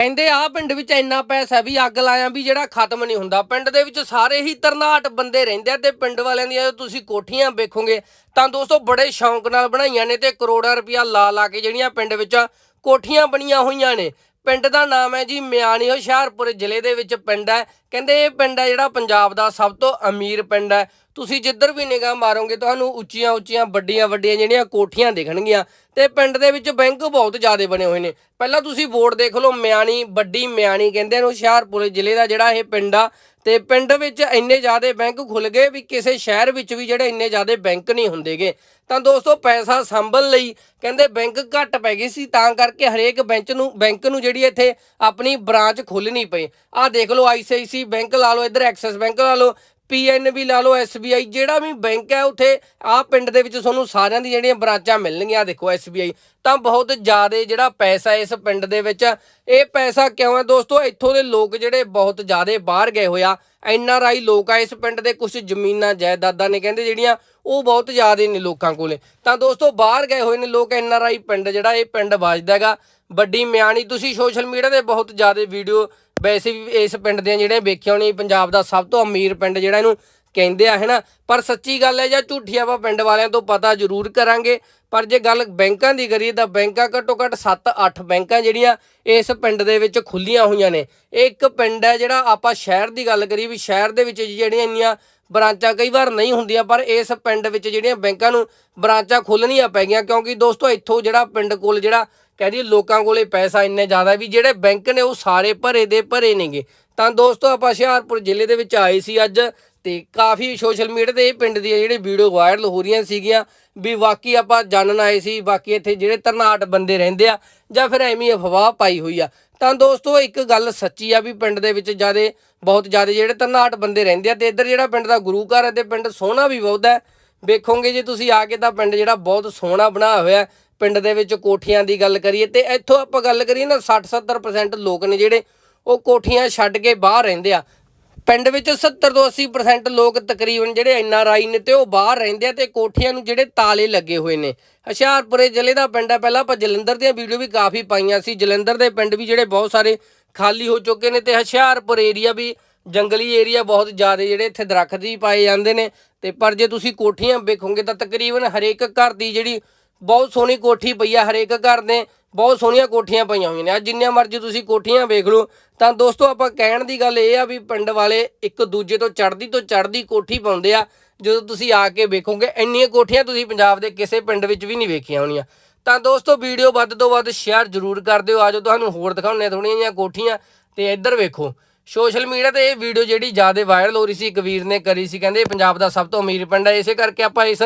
ਕਹਿੰਦੇ ਆ, ਪਿੰਡ ਵਿੱਚ ਇੰਨਾ ਪੈਸਾ ਵੀ ਅੱਗ ਲਾਇਆ ਵੀ ਜਿਹੜਾ ਖਤਮ ਨਹੀਂ ਹੁੰਦਾ। ਪਿੰਡ ਦੇ ਵਿੱਚ ਸਾਰੇ ਹੀ ਤਰਨਾਟ ਬੰਦੇ ਰਹਿੰਦੇ ਆ ਤੇ ਪਿੰਡ ਵਾਲਿਆਂ ਦੀਆਂ ਤੁਸੀਂ ਕੋਠੀਆਂ ਵੇਖੋਗੇ ਤਾਂ ਦੋਸਤੋ ਬੜੇ ਸ਼ੌਂਕ ਨਾਲ ਬਣਾਈਆਂ ਨੇ ਤੇ ਕਰੋੜਾਂ ਰੁਪਇਆ ਲਾ ਲਾ ਕੇ ਜਿਹੜੀਆਂ ਪਿੰਡ ਵਿੱਚ ਕੋਠੀਆਂ ਬਣੀਆਂ ਹੋਈਆਂ ਨੇ। ਪਿੰਡ ਦਾ ਨਾਮ ਹੈ ਜੀ ਮਿਆਣੀ ਹੁਸ਼ਿਆਰਪੁਰ ਜ਼ਿਲ੍ਹੇ ਦੇ ਵਿੱਚ ਪਿੰਡ ਹੈ। ਕਹਿੰਦੇ ਇਹ ਪਿੰਡ ਹੈ ਜਿਹੜਾ ਪੰਜਾਬ ਦਾ ਸਭ ਤੋਂ ਅਮੀਰ ਪਿੰਡ ਹੈ। ਤੁਸੀਂ ਜਿੱਧਰ ਵੀ ਨਿਗਾਹ ਮਾਰੋਗੇ ਤੁਹਾਨੂੰ ਉੱਚੀਆਂ ਉੱਚੀਆਂ, ਵੱਡੀਆਂ ਵੱਡੀਆਂ ਜਿਹੜੀਆਂ ਕੋਠੀਆਂ ਦਿਖਣਗੀਆਂ ਤੇ ਪਿੰਡ ਦੇ ਵਿੱਚ ਬੈਂਕ ਬਹੁਤ ਜ਼ਿਆਦਾ ਬਣੇ ਹੋਏ ਨੇ। ਪਹਿਲਾਂ ਤੁਸੀਂ ਬੋਰਡ ਦੇਖ ਲਓ, ਮਿਆਣੀ, ਵੱਡੀ ਮਿਆਣੀ ਕਹਿੰਦੇ ਨੇ ਹੁਸ਼ਿਆਰਪੁਰ ਜ਼ਿਲ੍ਹੇ ਦਾ ਜਿਹੜਾ ਇਹ ਪਿੰਡ ਆ ਤੇ ਪਿੰਡ ਵਿੱਚ ਇੰਨੇ ਜ਼ਿਆਦੇ ਬੈਂਕ ਖੁੱਲ ਗਏ ਵੀ ਕਿਸੇ ਸ਼ਹਿਰ ਵਿੱਚ ਵੀ ਜਿਹੜੇ ਇੰਨੇ ਜ਼ਿਆਦੇ ਬੈਂਕ ਨਹੀਂ ਹੁੰਦੇਗੇ ਤਾਂ ਦੋਸਤੋ ਪੈਸਾ ਸੰਭਲ ਲਈ ਕਹਿੰਦੇ ਬੈਂਕ ਘੱਟ ਪੈ ਗਈ ਸੀ, ਤਾਂ ਕਰਕੇ ਹਰੇਕ ਬੈਂਚ ਨੂੰ, ਬੈਂਕ ਨੂੰ ਜਿਹੜੀ ਇੱਥੇ ਆਪਣੀ ਬ੍ਰਾਂਚ ਖੋਲਣੀ ਪਈ। ਆਹ ਦੇਖ ਲਓ ਆਈਸੀਆਈਸੀ ਬੈਂਕ ਲਾ ਲਓ, ਇੱਧਰ ਐਕਸਿਸ ਬੈਂਕ ਲਾ ਲਓ ਪੀਐਨਬੀ ਲਾ ਲਓ ਐਸਬੀਆਈ ਜਿਹੜਾ ਵੀ ਬੈਂਕ ਹੈ ਉੱਥੇ, ਆਹ ਪਿੰਡ ਦੇ ਵਿੱਚ ਤੁਹਾਨੂੰ ਸਾਰਿਆਂ ਦੀ ਜਿਹੜੀਆਂ ਬ੍ਰਾਂਚਾਂ ਮਿਲਣਗੀਆਂ, ਆਹ ਦੇਖੋ ਐਸਬੀਆਈ ਤਾਂ ਬਹੁਤ ਜ਼ਿਆਦਾ ਜਿਹੜਾ ਪੈਸਾ ਇਸ ਪਿੰਡ ਦੇ ਵਿੱਚ, ਇਹ ਪੈਸਾ ਕਿਉਂ ਹੈ ਦੋਸਤੋ? ਇੱਥੋਂ ਦੇ ਲੋਕ ਜਿਹੜੇ ਬਹੁਤ ਜ਼ਿਆਦਾ ਬਾਹਰ ਗਏ ਹੋਇਆ ਐਨ ਆਰ ਆਈ ਲੋਕ ਆ ਇਸ ਪਿੰਡ ਦੇ ਕੁਝ ਜ਼ਮੀਨਾਂ, ਜਾਇਦਾਦਾਂ ਨੇ ਕਹਿੰਦੇ ਜਿਹੜੀਆਂ, ਉਹ ਬਹੁਤ ਜ਼ਿਆਦਾ ਨੇ ਲੋਕਾਂ ਕੋਲੇ। ਤਾਂ ਦੋਸਤੋ, ਬਾਹਰ ਗਏ ਹੋਏ ਨੇ ਲੋਕ, ਐਨ ਆਰ ਆਈ ਪਿੰਡ ਜਿਹੜਾ, ਇਹ ਪਿੰਡ ਵੱਜਦਾ ਹੈਗਾ। ਵੱਡੀ ਮਿਆਣੀ, ਤੁਸੀਂ ਸੋਸ਼ਲ ਮੀਡੀਆ ਤੇ ਬਹੁਤ ਜ਼ਿਆਦਾ ਵੀਡੀਓ ਵੈਸੇ ਵੀ ਇਸ ਪਿੰਡ ਦੇ ਜਿਹੜੇ ਵੇਖਿਆ ਹੋਣੀ ਪੰਜਾਬ ਦਾ ਸਭ ਤੋਂ ਅਮੀਰ ਪਿੰਡ ਜਿਹੜਾ ਇਹਨੂੰ ਕਹਿੰਦੇ ਆ, ਹੈਨਾ? ਪਰ ਸੱਚੀ ਗੱਲ ਹੈ ਜਾਂ ਝੂਠੀ ਆਪਾਂ ਪਿੰਡ ਵਾਲਿਆਂ ਤੋਂ ਪਤਾ ਜ਼ਰੂਰ ਕਰਾਂਗੇ। ਪਰ ਜੇ ਗੱਲ ਬੈਂਕਾਂ ਦੀ ਕਰੀਏ ਤਾਂ ਬੈਂਕਾਂ ਘੱਟੋ ਘੱਟ 7-8 ਬੈਂਕਾਂ ਜਿਹੜੀਆਂ ਇਸ ਪਿੰਡ ਦੇ ਵਿੱਚ ਖੁੱਲੀਆਂ ਹੋਈਆਂ ਨੇ। ਇਹ ਇੱਕ ਪਿੰਡ ਹੈ ਜਿਹੜਾ ਆਪਾਂ ਸ਼ਹਿਰ ਦੀ ਗੱਲ ਕਰੀਏ ਵੀ ਸ਼ਹਿਰ ਦੇ ਵਿੱਚ ਜਿਹੜੀਆਂ ਇੰਨੀਆਂ ਬ੍ਰਾਂਚਾਂ ਕਈ ਵਾਰ ਨਹੀਂ ਹੁੰਦੀਆਂ, ਪਰ ਇਸ ਪਿੰਡ ਵਿੱਚ ਜਿਹੜੀਆਂ ਬੈਂਕਾਂ ਨੂੰ ਬ੍ਰਾਂਚਾਂ ਖੋਲਣੀਆਂ ਪੈ ਗਈਆਂ, ਕਿਉਂਕਿ ਦੋਸਤੋ ਇੱਥੋਂ ਜਿਹੜਾ ਪਿੰਡ ਕੋਲ ਜਿਹੜਾ ਕਹਦੀ ਲੋਕਾਂ ਕੋਲੇ ਪੈਸਾ ਇੰਨੇ ਜ਼ਿਆਦਾ ਵੀ ਜਿਹੜੇ ਬੈਂਕ ਨੇ ਉਹ ਸਾਰੇ ਭਰੇ ਦੇ ਭਰੇ ਨੇਗੇ। ਤਾਂ ਦੋਸਤੋ ਆਪਾਂ ਹੁਸ਼ਿਆਰਪੁਰ ਜ਼ਿਲ੍ਹੇ ਦੇ ਵਿੱਚ ਆਏ ਸੀ ਅੱਜ ਤੇ ਕਾਫੀ ਸੋਸ਼ਲ ਮੀਡੀਆ ਤੇ ਇਹ ਪਿੰਡ ਦੀਆਂ ਜਿਹੜੀ ਵੀਡੀਓ ਵਾਇਰਲ ਹੋ ਰਹੀਆਂ ਸੀਗੀਆਂ ਵੀ ਵਾਕਈ ਆਪਾਂ ਜਾਣਨ ਆਏ ਸੀ ਬਾਕੀ ਇੱਥੇ ਜਿਹੜੇ ਤਰਨਾਟ ਬੰਦੇ ਰਹਿੰਦੇ ਆ ਜਾਂ ਫਿਰ ਐਵੇਂ ਅਫਵਾਹ ਪਾਈ ਹੋਈ ਆ। ਤਾਂ ਦੋਸਤੋ, ਇੱਕ ਗੱਲ ਸੱਚੀ ਆ ਵੀ ਪਿੰਡ ਦੇ ਵਿੱਚ ਜਿਆਦੇ, ਬਹੁਤ ਜਿਆਦੇ ਜਿਹੜੇ ਤਰਨਾਟ ਬੰਦੇ ਰਹਿੰਦੇ ਆ ਤੇ ਇੱਧਰ ਜਿਹੜਾ ਪਿੰਡ ਦਾ ਗੁਰੂ ਘਰ ਹੈ ਤੇ ਪਿੰਡ ਸੋਹਣਾ ਵੀ ਬਹੁਤ ਹੈ। ਵੇਖੋਗੇ ਜੇ ਤੁਸੀਂ ਆ ਕੇ ਤਾਂ ਪਿੰਡ ਜਿਹੜਾ ਬਹੁਤ ਸੋਹਣਾ ਬਣਾਇਆ ਹੋਇਆ ਪਿੰਡ ਦੇ ਵਿੱਚ ਕੋਠੀਆਂ ਦੀ ਗੱਲ ਕਰੀਏ ਤੇ ਇੱਥੋਂ ਆਪਾਂ ਗੱਲ ਕਰੀਏ ਨਾ 60-70% ਲੋਕ ਨੇ ਜਿਹੜੇ, ਉਹ ਕੋਠੀਆਂ ਛੱਡ ਕੇ ਬਾਹਰ ਰਹਿੰਦੇ ਆ। ਪਿੰਡ ਵਿੱਚ 70 ਤੋਂ 80% ਲੋਕ ਤਕਰੀਬਨ ਜਿਹੜੇ ਐਨ ਆਰ ਆਈ ਨੇ ਤੇ ਉਹ ਬਾਹਰ ਰਹਿੰਦੇ ਆ ਤੇ ਕੋਠੀਆਂ ਨੂੰ ਜਿਹੜੇ ਤਾਲੇ ਲੱਗੇ ਹੋਏ ਨੇ। ਹੁਸ਼ਿਆਰਪੁਰੇ ਜ਼ਿਲ੍ਹੇ ਦਾ ਪਿੰਡ ਆ। ਪਹਿਲਾਂ ਆਪਾਂ ਜਲੰਧਰ ਦੀਆਂ ਵੀਡੀਓ ਵੀ ਕਾਫੀ ਪਾਈਆਂ ਸੀ। ਜਲੰਧਰ ਦੇ ਪਿੰਡ ਵੀ ਜਿਹੜੇ ਬਹੁਤ ਸਾਰੇ ਖਾਲੀ ਹੋ ਚੁੱਕੇ ਨੇ ਤੇ ਹੁਸ਼ਿਆਰਪੁਰ ਏਰੀਆ ਵੀ ਜੰਗਲੀ ਏਰੀਆ ਬਹੁਤ ਜ਼ਿਆਦਾ ਜਿਹੜੇ ਇੱਥੇ ਦਰਖਤ ਵੀ ਪਾਏ ਜਾਂਦੇ ਨੇ। ਤੇ ਪਰ ਜੇ ਤੁਸੀਂ ਕੋਠੀਆਂ ਵੇਖੋਗੇ ਤਾਂ ਤਕਰੀਬਨ ਹਰੇਕ ਘਰ ਦੀ ਜਿਹੜੀ ਬਹੁਤ ਸੋਹਣੀ ਕੋਠੀ ਪਈ ਆ, ਹਰੇਕ ਘਰ ਦੇ ਬਹੁਤ ਸੋਹਣੀਆਂ ਕੋਠੀਆਂ ਪਈਆਂ ਹੋਈਆਂ ਨੇ। ਅੱਜ ਜਿੰਨੀਆਂ ਮਰਜ਼ੀ ਤੁਸੀਂ ਕੋਠੀਆਂ ਵੇਖ ਲਓ। ਤਾਂ ਦੋਸਤੋ, ਆਪਾਂ ਕਹਿਣ ਦੀ ਗੱਲ ਇਹ ਆ ਵੀ ਪਿੰਡ ਵਾਲੇ ਇੱਕ ਦੂਜੇ ਤੋਂ ਚੜ੍ਹਦੀ ਤੋਂ ਚੜ੍ਹਦੀ ਕੋਠੀ ਪਾਉਂਦੇ ਆ। ਜਦੋਂ ਤੁਸੀਂ ਆ ਕੇ ਵੇਖੋਗੇ, ਇੰਨੀਆਂ ਕੋਠੀਆਂ ਤੁਸੀਂ ਪੰਜਾਬ ਦੇ ਕਿਸੇ ਪਿੰਡ ਵਿੱਚ ਵੀ ਨਹੀਂ ਵੇਖੀਆਂ ਹੋਣੀਆਂ। ਤਾਂ ਦੋਸਤੋ, ਵੀਡੀਓ ਵੱਧ ਤੋਂ ਵੱਧ ਸ਼ੇਅਰ ਜ਼ਰੂਰ ਕਰ ਦਿਓ। ਆਜੋ ਤੁਹਾਨੂੰ ਹੋਰ ਦਿਖਾਉਂਦੇ ਆ ਥੋੜੀਆਂ ਜਿਹੀਆਂ ਕੋਠੀਆਂ ਤੇ ਇੱਧਰ ਵੇਖੋ। ਸੋਸ਼ਲ ਮੀਡੀਆ ਤੇ ਇਹ ਵੀਡੀਓ ਜਿਹੜੀ ਜ਼ਿਆਦਾ ਵਾਇਰਲ ਹੋ ਰਹੀ ਸੀ, ਇੱਕ ਵੀਰ ਨੇ ਕਰੀ ਸੀ, ਕਹਿੰਦੇ ਪੰਜਾਬ ਦਾ ਸਭ ਤੋਂ ਅਮੀਰ ਪਿੰਡ ਹੈ ਇਸੇ ਕਰਕੇ ਆਪਾਂ ਇਸ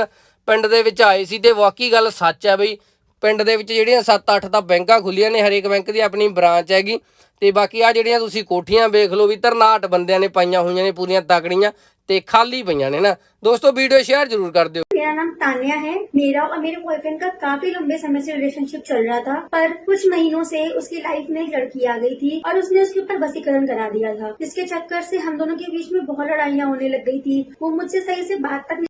ਪਿੰਡ ਦੇ ਵਿੱਚ ਆਏ ਸੀ ਤੇ ਵਾਕਈ ਗੱਲ ਸੱਚ ਹੈ ਬਈ ਪਿੰਡ ਦੇ ਵਿੱਚ ਜਿਹੜੀਆਂ 7-8 ਤਾਂ ਬੈਂਕਾਂ ਖੁੱਲੀਆਂ ਨੇ ਹਰੇਕ ਬੈਂਕ ਦੀ ਆਪਣੀ ਬ੍ਰਾਂਚ ਹੈਗੀ ਤੇ ਬਾਕੀ ਆ ਜਿਹੜੀਆਂ ਤੁਸੀਂ ਕੋਠੀਆਂ ਵੇਖ ਲਓ ਵੀ ਤਰਨਾਟ ਬੰਦਿਆਂ ਨੇ ਪਾਈਆਂ ਹੋਈਆਂ ਨੇ ਪੂਰੀਆਂ ਤਕੜੀਆਂ ਤੇ ਖਾਲੀ ਪਈਆਂ ਨੇ ਨਾ ਦੋਸਤੋ ਵੀਡੀਓ ਸ਼ੇਅਰ ਜ਼ਰੂਰ ਕਰ ਦਿਓ मेरा नाम तान्या है मेरा और मेरे बॉयफ्रेंड का काफी लंबे समय से रिलेशनशिप चल रहा था पर कुछ महीनों से उसकी लाइफ में एक लड़की आ गई थी और उसने उसके ऊपर बसीकरण करा दिया था जिसके चक्कर से हम दोनों के बीच में बहुत लड़ाइयाँ होने लग गई थी वो मुझसे सही से बात तक